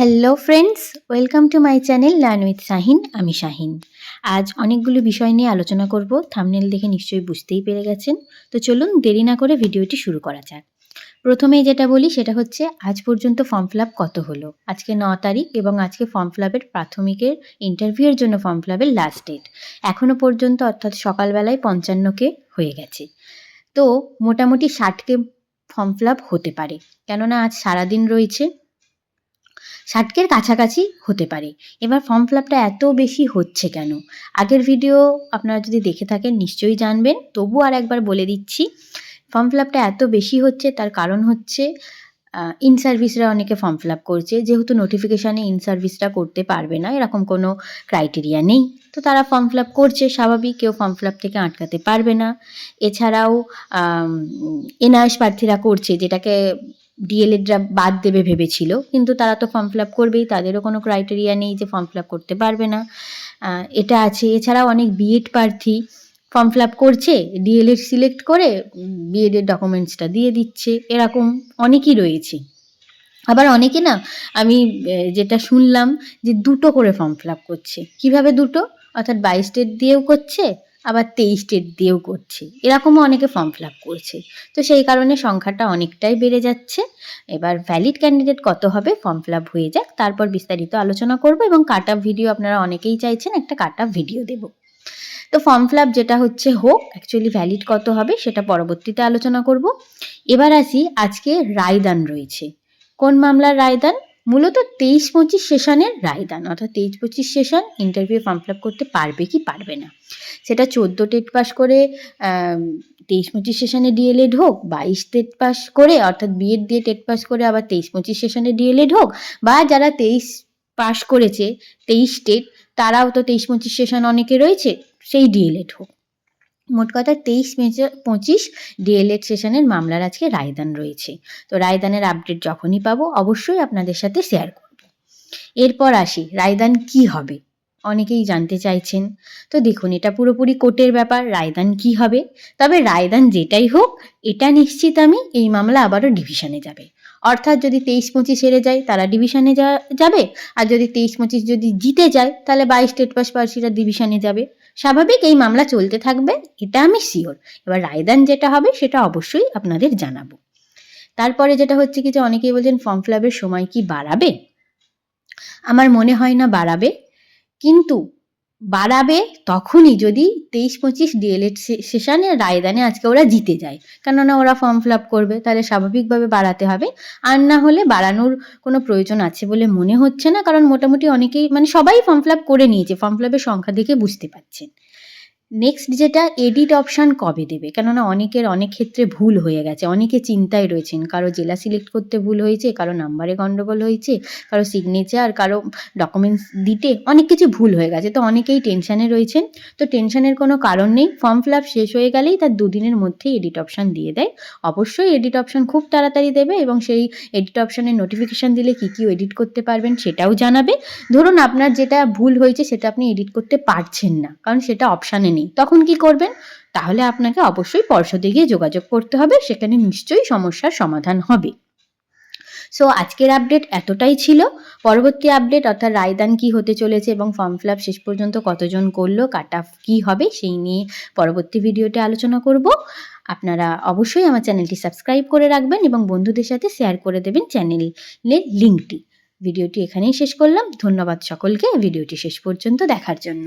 Hello friends welcome to my channel learn with Shahin আমি শাহিন আজ অনেকগুলো বিষয় নিয়ে আলোচনা করব। থামনেল দেখে নিশ্চয়ই বুঝতেই পেরে গেছেন। তো চলুন দেরি না করে ভিডিওটি শুরু করা যাক। প্রথমেই যেটা বলি, সেটা হচ্ছে আজ পর্যন্ত ফর্ম ফিল কত হলো? আজকে ন তারিখ এবং আজকে ফর্ম ফিল আপের প্রাথমিকের ইন্টারভিউয়ের জন্য ফর্ম ফিল আপের লাস্ট ডেট এখনও পর্যন্ত অর্থাৎ সকালবেলায় পঞ্চান্নকে হয়ে গেছে। তো মোটামুটি ষাটকে ফর্ম ফিল হতে পারে। কেননা আজ সারাদিন রয়েছে। ষাটকের কাছাকাছি হতে পারে। এবার ফর্ম ফিল আপটা এত বেশি হচ্ছে কেন? আগের ভিডিও আপনারা যদি দেখে থাকেন নিশ্চয়ই জানবেন। তবু আর একবার বলে দিচ্ছি ফর্ম ফিল আপটা এত বেশি হচ্ছে, তার কারণ হচ্ছে ইন সার্ভিসরা অনেকে ফর্ম ফিল আপ করছে। যেহেতু নোটিফিকেশানে ইন সার্ভিসরা করতে পারবে না, এরকম কোনো ক্রাইটেরিয়া নেই। তো তারা ফর্ম ফিল আপ করছে, স্বাভাবিক, কেউ ফর্ম ফিল আপ থেকে আটকাতে পারবে না। এছাড়াও এনআরএস প্রার্থীরা করছে, যেটাকে ডিএলএডরা বাদ দেবে ভেবেছিল, কিন্তু তারা তো ফর্ম ফিল আপ করবেই, তাদেরও কোনো ক্রাইটেরিয়া নেই যে ফর্ম ফিল আপ করতে পারবে না। এটা আছে। এছাড়াও অনেক বিএড প্রার্থী ফর্ম ফিল আপ করছে ডিএলএড সিলেক্ট করে বিএডের ডকুমেন্টসটা দিয়ে দিচ্ছে। এরকম অনেকই রয়েছে। আবার অনেকে না, আমি যেটা শুনলাম যে দুটো করে ফর্ম ফিল আপ করছে। কীভাবে দুটো? অর্থাৎ বাইশ স্টেট দিয়েও করছে আবার তেইশ ডেট দিয়েও করছে। এরকমও অনেকে ফর্ম ফিল আপ করছে। তো সেই কারণে সংখ্যাটা অনেকটাই বেড়ে যাচ্ছে। এবার ভ্যালিড ক্যান্ডিডেট কত হবে ফর্ম ফিল আপ হয়ে যাক, তারপর বিস্তারিত আলোচনা করব এবং কাট ভিডিও আপনারা অনেকেই চাইছেন একটা কাট ভিডিও দেবো। তো ফর্ম ফিল আপ যেটা হচ্ছে হোক অ্যাকচুয়ালি ভ্যালিড কত হবে সেটা পরবর্তীতে আলোচনা করব। এবার আসি আজকে রায়দান রয়েছে। কোন মামলার রায়দান? মূলত তেইশ পঁচিশ সেশনের রায়দান, অর্থাৎ তেইশ পঁচিশ session interview form fill up করতে পারবে কি পারবে না। সেটা চোদ্দ টেট পাস করে তেইশ পঁচিশ সেশনে ডিএলএড হোক, বাইশ টেট পাস করে, অর্থাৎ বিএড দিয়ে টেট পাস করে আবার তেইশ পঁচিশ সেশনে ডিএলএড হোক, বা যারা তেইশ পাস করেছে, তেইশ টেট, তারাও তো তেইশ পঁচিশ সেশন অনেকে রয়েছে, সেই ডিএলএড হোক। মোট কথা তেইশ পঁচিশ ডিএলএড সেশনের মামলার আজকে রায়দান রয়েছে। তো রায়দানের আপডেট যখনই পাবো, অবশ্যই আপনাদের সাথে শেয়ার করব। এরপর আসি, রায়দান কি হবে? অনেকেই জানতে চাইছেন। তো দেখুন, এটা পুরোপুরি কোর্টের ব্যাপার, রায়দান কি হবে? তবে রায়দান যেটাই হোক, এটা নিশ্চিত আমি এই মামলা আবারও ডিভিশনে যাবে। অর্থাৎ যদি তেইশ পঁচিশ হেরে যায়, তারা ডিভিশনে যাবে। আর যদি তেইশ পঁচিশ যদি জিতে যায়, তাহলে বাইশ স্টেট পাস পার্সিরা ডিভিশনে যাবে। স্বাভাবিক এই মামলা চলতে থাকবে, এটা আমি শিওর এবার রায়দান যেটা হবে, সেটা অবশ্যই আপনাদের জানাব। তারপরে যেটা হচ্ছে কি যে অনেকেই বলছেন ফর্ম ফিল সময় কি বাড়াবে? আমার মনে হয় না বাড়াবে। কিন্তু বাড়াবে তখনই যদি তেইশ পঁচিশ ডিএলএড সেশনে রায়দানে আজকে ওরা জিতে যায়। কেননা ওরা ফর্ম ফিল আপ করবে, তাহলে স্বাভাবিকভাবে বাড়াতে হবে। আর না হলে বাড়ানোর কোনো প্রয়োজন আছে বলে মনে হচ্ছে না, কারণ মোটামুটি অনেকেই মানে সবাই ফর্ম ফিল আপ করে নিয়েছে ফর্ম ফিল আপের সংখ্যা দেখে বুঝতে পারছেন। নেক্সট যেটা এডিট অপশান কবে দেবে? কেননা অনেকের অনেক ক্ষেত্রে ভুল হয়ে গেছে। অনেকে চিন্তায় রয়েছেন, কারও জেলা সিলেক্ট করতে ভুল হয়েছে, কারও নাম্বারে গণ্ডগোল হয়েছে, কারও সিগনেচার কারও ডকুমেন্টস দিতে অনেক কিছু ভুল হয়ে গেছে। তো অনেকেই টেনশানে রয়েছেন। তো টেনশানের কোনো কারণ নেই। ফর্ম ফিল আপ শেষ হয়ে গেলেই তার দুদিনের মধ্যেই এডিট অপশান দিয়ে দেয়। অবশ্যই এডিট অপশান খুব তাড়াতাড়ি দেবে এবং সেই এডিট অপশানের নোটিফিকেশান দিলে কী কী এডিট করতে পারবেন সেটাও জানাবে। ধরুন আপনার যেটা ভুল হয়েছে, সেটা আপনি এডিট করতে পারছেন না, কারণ সেটা অপশানে নেই। নেই। তখন কি করবেন? তাহলে আপনাকে অবশ্যই পর্ষদে গিয়ে যোগাযোগ করতে হবে, সেখানে নিশ্চয়ই সমস্যার সমাধান হবে। সো আজকের আপডেট এতটাই ছিল। পরবর্তী আপডেট অর্থাৎ রায়দান কি হতে চলেছে এবং ফর্ম ফিল শেষ পর্যন্ত কতজন করল কাট অফ কী হবে, সেই নিয়ে পরবর্তী ভিডিওতে আলোচনা করব। আপনারা অবশ্যই আমার চ্যানেলটি সাবস্ক্রাইব করে রাখবেন এবং বন্ধুদের সাথে শেয়ার করে দেবেন চ্যানেলের লিঙ্কটি ভিডিওটি এখানেই শেষ করলাম। ধন্যবাদ সকলকে। ভিডিওটি শেষ পর্যন্ত দেখার জন্য।